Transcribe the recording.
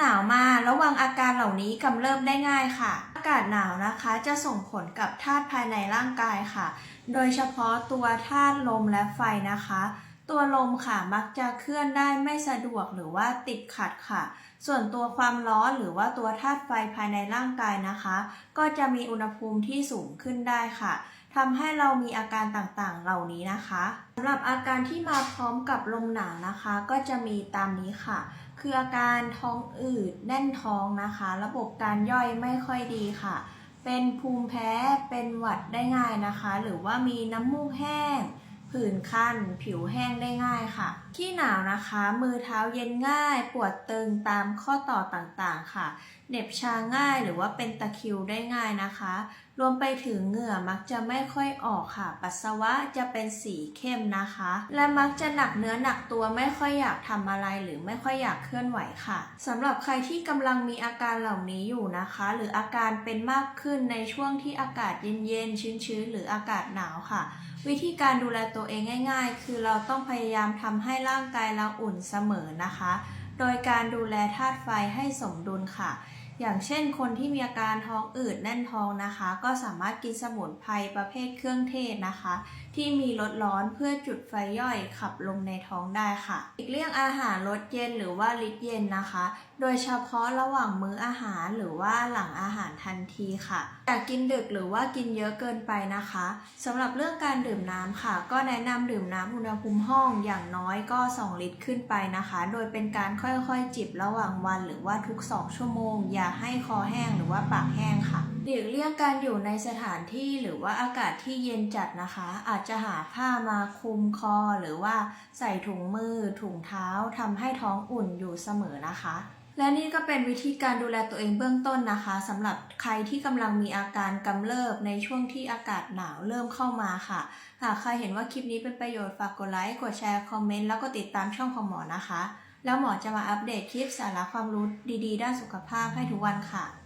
หนาวมาระวังอาการเหล่านี้กำเริบได้ง่ายค่ะ อากาศหนาวนะคะจะส่งผลกับธาตุภายในร่างกายค่ะ โดยเฉพาะตัวธาตุลมและไฟนะคะ ตัวลมค่ะมักจะเคลื่อนได้ไม่สะดวกหรือว่าติดขัดค่ะ ส่วนตัวความร้อนหรือว่าตัวธาตุไฟภายในร่างกายนะคะ ก็จะมีอุณหภูมิที่สูงขึ้นได้ค่ะ ทำให้เรามีอาการต่างๆ เหล่านี้นะคะสำหรับอาการที่มาพร้อมกับลมหนาวนะคะ ก็จะมีตามนี้ค่ะ คืออาการท้องอืดแน่นท้องนะคะ ระบบการย่อยไม่ค่อยดีค่ะ เป็นภูมิแพ้เป็นหวัดได้ง่ายนะคะ หรือว่ามีน้ำมูกแห้งผื่นคันผิวแห้งได้ง่ายค่ะ ที่หนาวนะคะ มือเท้าเย็นง่าย ปวดตึงตามข้อต่อต่างๆค่ะเหน็บชาง่ายหรือว่าเป็นตะคริวได้ง่ายนะคะ รวมไปถึงเหงื่อมักจะไม่ค่อยออกค่ะ ปัสสาวะจะเป็นสีเข้มนะคะ และมักจะหนักเนื้อหนักตัวไม่ค่อยอยากทำอะไรหรือไม่ค่อยอยากเคลื่อนไหวค่ะสำหรับใครที่กำลังมีอาการเหล่านี้อยู่นะคะ หรืออาการเป็นมากขึ้นในช่วงที่อากาศเย็นๆชื้นๆ หรืออากาศหนาวค่ะ วิธีการดูแลตัวเองง่าย ๆ คือเราต้องพยายามทำให้ร่างกายเราอุ่นเสมอนะคะ โดยการดูแลธาตุไฟให้สมดุลค่ะ อย่างเช่นคนที่มีอาการท้องอืดแน่นท้องนะคะ ก็สามารถกินสมุนไพรประเภทเครื่องเทศนะคะ ที่มีลดร้อนเพื่อจุดไฟย่อยขับลมในท้องได้ค่ะ อีกเลี่ยงอาหารรสเย็นหรือว่าลิตรเย็นนะคะ โดยเฉพาะระหว่างมื้ออาหารหรือว่าหลังอาหารทันทีค่ะอย่ากกินดึกหรือว่ากินเยอะเกินไปนะคะสำหรับเรื่องการดื่มน้ำค่ะ ก็แนะนำดื่มน้ำอุณหภูมิห้องอย่างน้อยก็ 2 ลิตรขึ้นไปนะคะ โดยเป็นการค่อยๆจิบระหว่างวันหรือว่าทุก 2 ชั่วโมงอย่าให้คอแห้งหรือว่าปากแห้งค่ะหลีกเลี่ยงการอยู่ในสถานที่หรือว่าอากาศที่เย็นจัดนะคะ อาจจะหาผ้ามาคลุมคอ หรือว่าใส่ถุงมือ ถุงเท้าทำให้ท้องอุ่นอยู่เสมอนะคะและนี่ก็เป็นวิธีการดูแลตัวเองเบื้องต้นนะคะสำหรับใครที่กำลังมีอาการกำเริบในช่วงที่อากาศหนาวเริ่มเข้ามาค่ะหากใครเห็นว่าคลิปนี้เป็นประโยชน์ฝากกดไลค์กดแชร์คอมเมนต์แล้วก็ติดตามช่องของหมอนะคะ แล้วหมอจะมาอัปเดตคลิปสาระความรู้ดีๆ ด้านสุขภาพให้ทุกวันค่ะ